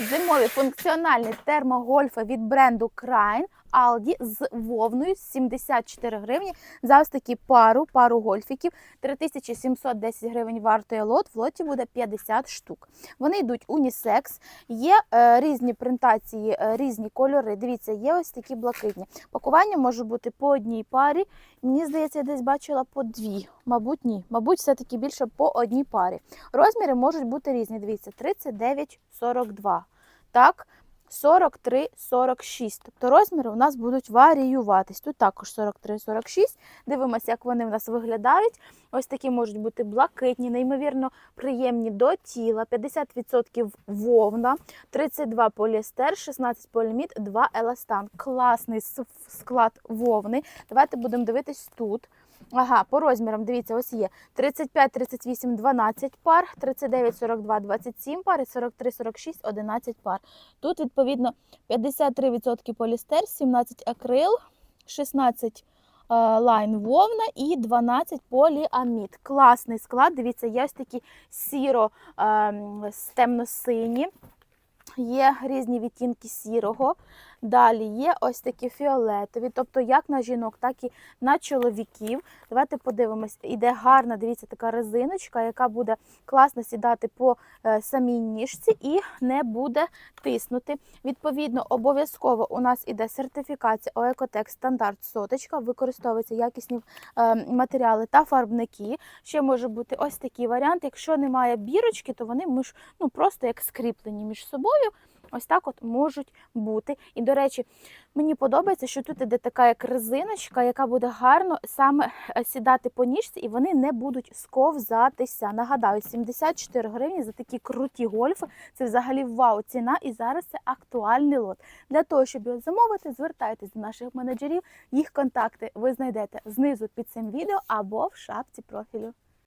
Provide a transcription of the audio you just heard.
Зимові функціональні термогольфи від бренду Крайн Aldi з вовною 74 гривні за ось такі пару, пару гольфіків. 3710 гривень вартує лот, в лоті буде 50 штук. Вони йдуть унісекс, є е, різні принтації, е, різні кольори. Дивіться, є ось такі блакитні. Пакування може бути по одній парі. Мені здається, я десь бачила по дві. Мабуть, ні. Мабуть, все-таки більше по одній парі. Розміри можуть бути різні. Дивіться, 39-42. Так, 43-46. Тобто розміри у нас будуть варіюватись. Тут також 43-46. Дивимося, як вони в нас виглядають. Ось такі можуть бути блакитні, неймовірно приємні до тіла. 50% вовна, 32 поліестер, 16 поліамід, 2 еластан. Класний склад вовни. Давайте будемо дивитись тут. Ага, по розмірам, дивіться, ось є 35, 38, 12 пар, 39, 42, 27 пар і 43, 46, 11 пар. Тут, відповідно, 53% полістер, 17 акрил, 16 е, лайн вовна і 12 поліамід. Класний склад. Дивіться, є ось такі сіро ем, темно-сині. Є різні відтінки сірого. Далі є ось такі фіолетові, тобто як на жінок, так і на чоловіків. Давайте подивимось. Іде гарна, дивіться, така резиночка, яка буде класно сідати по е, самій ніжці і не буде тиснути. Відповідно, обов'язково у нас іде сертифікація ОЕКОТЕК стандарт соточка, використовуються якісні е, матеріали та фарбники. Ще може бути ось такий варіант. Якщо немає бірочки, то вони між, ну, просто як скріплені між собою. Ось так от можуть бути. І, до речі, мені подобається, що тут іде така як резиночка, яка буде гарно саме е, сідати по ніжці, і вони не будуть сковзатися. Нагадаю, 74 гривні за такі круті гольфи. Це взагалі вау ціна. І зараз це актуальний лот. Для того, щоб його замовити, звертайтесь до наших менеджерів. Їх контакти ви знайдете знизу під цим відео або в шапці профілю.